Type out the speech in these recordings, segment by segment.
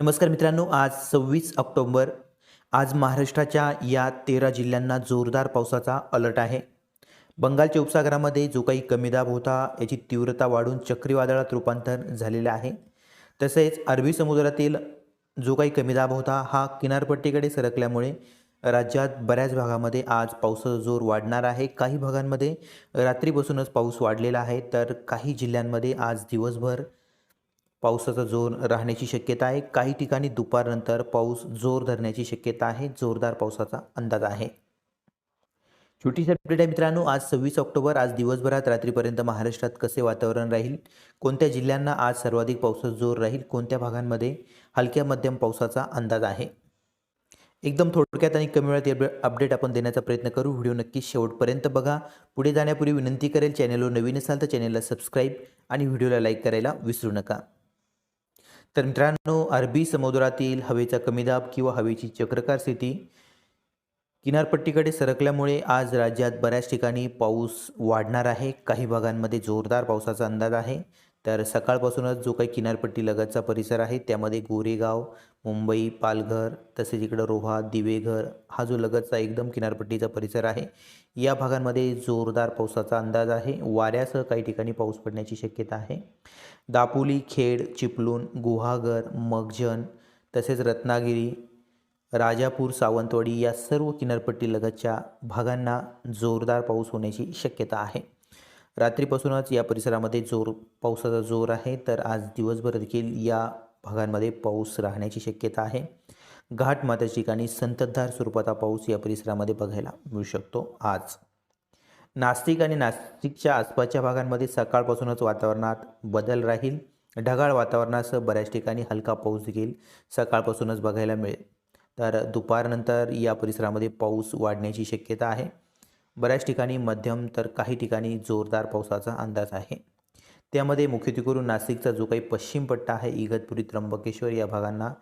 नमस्कार मित्रांनो आज सव्वीस ऑक्टोंबर. आज महाराष्ट्राच्या या तेरा जिल्ह्यांना जोरदार पावसाचा अलर्ट आहे. बंगालच्या उपसागरामध्ये जो काही कमी दाब होता याची तीव्रता वाढून चक्रीवादळात रूपांतर झालेलं आहे. तसेच अरबी समुद्रातील जो काही कमी दाब होता हा किनारपट्टीकडे सरकल्यामुळे राज्यात बऱ्याच भागामध्ये आज पावसाचा जोर वाढणार आहे. काही भागांमध्ये रात्रीपासूनच पाऊस वाढलेला आहे तर काही जिल्ह्यांमध्ये आज दिवसभर पावसाचा जोर राहण्याची शक्यता आहे. काही ठिकाणी दुपारनंतर पाऊस जोर धरण्याची शक्यता आहे. जोरदार पावसाचा अंदाज आहे. छोटीशी अपडेट आहे मित्रांनो. आज सव्वीस ऑक्टोबर. आज दिवसभरात रात्रीपर्यंत महाराष्ट्रात कसे वातावरण राहील? कोणत्या जिल्ह्यांना आज सर्वाधिक पावसाचा जोर राहील? कोणत्या भागांमध्ये हलक्या मध्यम पावसाचा अंदाज आहे? एकदम थोडक्यात आणि कमी वेळात अपडेट आपण देण्याचा प्रयत्न करू. व्हिडिओ नक्की शेवटपर्यंत बघा. पुढे जाण्यापूर्वी विनंती करेल चॅनलवर नवीन असाल तर चॅनलला सबस्क्राईब आणि व्हिडिओला लाईक करायला विसरू नका. तर मित्रांनो अरबी समुद्रातील हवेचा कमी दाब किंवा हवेची चक्रकार स्थिती किनारपट्टीकडे सरकल्यामुळे आज राज्यात बऱ्याच ठिकाणी पाऊस वाढणार आहे. काही भागांमध्ये जोरदार पावसाचा अंदाज आहे. तर सकाळपासूनच जो काही किनारपट्टी लगतचा परिसर आहे त्यामध्ये गोरेगाव मुंबई पालघर तसेच इकडं रोहा दिवेघर हा जो लगतचा एकदम किनारपट्टीचा परिसर आहे. या भागांमध्ये जोरदार पावसाचा अंदाज आहे. वाऱ्यासह काही ठिकाणी पाऊस पडण्याची शक्यता आहे. दापोली खेड चिपलून गुहागर मगजन तसेच रत्नागिरी राजापूर सावंतवाडी या सर्व किनारपट्टी लगतच्या भागांना जोरदार पाऊस होण्याची शक्यता आहे. रात्रीपासूनच या परिसरामध्ये जोर पावसाचा जोर आहे तर आज दिवसभर देखील या भागांमध्ये पाऊस राहण्याची शक्यता आहे. घाटमाथ्याच्या ठिकाणी संततधार स्वरूपाचा पाऊस या परिसरामध्ये बघायला मिळू शकतो आज. नास्तिक आणि नास्तिकच्या आसपासच्या भागांमध्ये सकाळपासूनच वातावरणात बदल राहील. ढगाळ वातावरणासह बऱ्याच ठिकाणी हलका पाऊस देखील सकाळपासूनच बघायला मिळेल. तर दुपारनंतर या परिसरामध्ये पाऊस वाढण्याची शक्यता आहे. बऱ्याच ठिकाणी मध्यम तर काही ठिकाणी जोरदार पावसाचा अंदाज आहे. त्यामध्ये मुख्यत्वे करून नाशिकचा जो काही पश्चिम पट्टा आहे इगतपुरी त्र्यंबकेश्वर या भागांना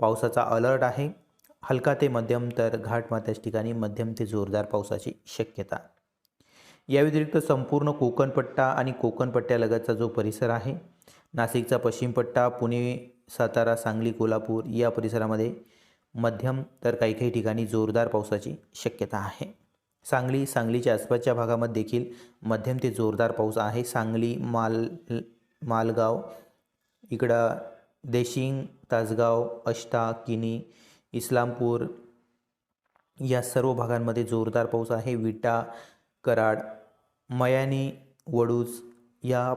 पावसाचा अलर्ट आहे. हलका ते मध्यम तर घाटमात्याच ठिकाणी मध्यम ते जोरदार पावसाची शक्यता. या व्यतिरिक्त संपूर्ण कोकणपट्टा आणि कोकणपट्ट्यालगतचा जो परिसर आहे नाशिकचा पश्चिम पट्टा पुणे सातारा सांगली कोल्हापूर या परिसरामध्ये मध्यम तर काही काही ठिकाणी जोरदार पावसाची शक्यता आहे. सांगली सांगलीच्या आसपासच्या भागामध्ये देखील मध्यम ते जोरदार पाऊस आहे. सांगली माल मालगाव इकडं देशिंग तासगाव अष्टा किनी इस्लामपूर या सर्व भागांमध्ये जोरदार पाऊस आहे. विटा कराड मयानी वडूज या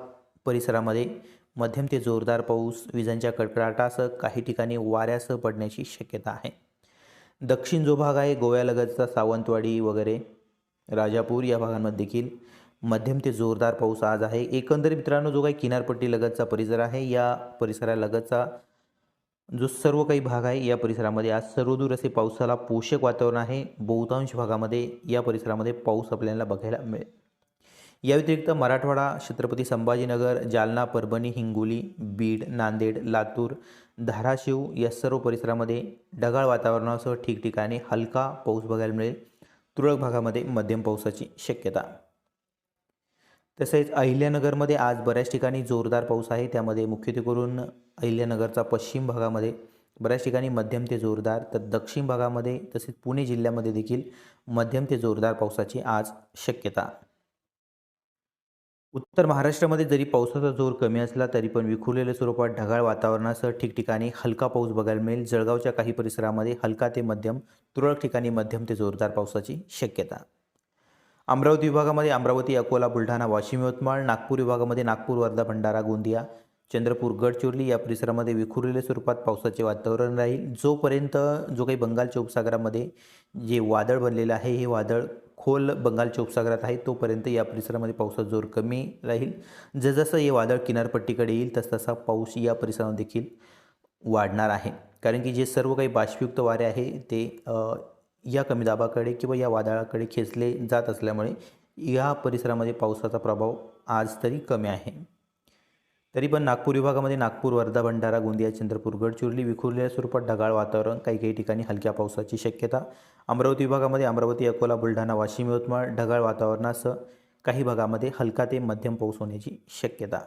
परिसरामध्ये मध्यम ते जोरदार पाऊस विजांच्या कडकडाटासह काही ठिकाणी वाऱ्यासह पडण्याची शक्यता आहे. दक्षिण जो भाग आहे गोव्यालगतचा सावंतवाडी वगैरे राजापूर या भागांमध्ये देखील मध्यम ते जोरदार पाऊस आज आहे. एकंदरीत मित्रांनो जो काही किनारपट्टी लगतचा परिसर आहे या परिसरालगतचा जो सर्व काही भाग आहे या परिसरामध्ये आज सर्वदूर असे पावसाला पोषक वातावरण आहे. बहुतांश भागामध्ये या परिसरामध्ये पाऊस आपल्याला बघायला मिळेल. या व्यतिरिक्त मराठवाडा छत्रपती संभाजीनगर जालना परभणी हिंगोली बीड नांदेड लातूर धाराशिव या सर्व परिसरामध्ये ढगाळ वातावरणासह ठिकठिकाणी हलका पाऊस बघायला मिळेल. तुरळक भागामध्ये मध्यम पावसाची शक्यता. तसेच अहिल्यानगरमध्ये आज बऱ्याच ठिकाणी जोरदार पाऊस आहे. त्यामध्ये मुख्यत्वे करून अहिल्यानगरचा पश्चिम भागामध्ये बऱ्याच ठिकाणी मध्यम ते जोरदार तर दक्षिण भागामध्ये तसेच पुणे जिल्ह्यामध्ये देखील मध्यम ते जोरदार पावसाची आज शक्यता. उत्तर महाराष्ट्रामध्ये जरी पावसाचा जोर कमी असला तरी पण विखुरलेल्या स्वरूपात ढगाळ वातावरणासह ठिकठिकाणी हलका पाऊस बघायला मिळेल. जळगावच्या काही परिसरामध्ये हलका ते मध्यम तुरळक ठिकाणी मध्यम ते जोरदार पावसाची शक्यता. अमरावती विभागामध्ये अमरावती अकोला बुलढाणा वाशिम यवतमाळ नागपूर विभागामध्ये नागपूर वर्धा भंडारा गोंदिया चंद्रपूर गडचिरोली या परिसरामध्ये विखुरलेल्या स्वरूपात पावसाचे वातावरण राहील. जोपर्यंत जो काही बंगालच्या उपसागरामध्ये जे वादळ बनलेलं आहे हे वादळ खोल बंगालच्या उपसागरात आहे तोपर्यंत या परिसरामध्ये पावसाचा जोर कमी राहील. जसजसं हे वादळ किनारपट्टीकडे येईल तसतसा पाऊस या परिसरामध्ये देखील वाढणार आहे. कारण की जे सर्व काही बाष्पयुक्त वारे आहे ते या कमी दाबाकडे किंवा या वादळाकडे खेचले जात असल्यामुळे या परिसरामध्ये पावसाचा प्रभाव आज तरी कमी आहे. तरी पण नागपूर विभागामध्ये नागपूर वर्धा भंडारा गोंदिया चंद्रपूर गडचिरोली विखुरलेल्या स्वरूपात ढगाळ वातावरण काही काही ठिकाणी हलक्या पावसाची शक्यता. अमरावती विभागामध्ये अमरावती अकोला बुलढाणा वाशिम यवतमाळ ढगाळ वातावरणासह काही भागामध्ये हलका ते मध्यम पाऊस होण्याची शक्यता.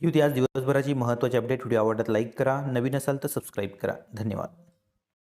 युती आज दिवसभराची महत्त्वाची अपडेट व्हिडिओ आवडत लाईक करा. नवीन असाल तर सबस्क्राईब करा. धन्यवाद.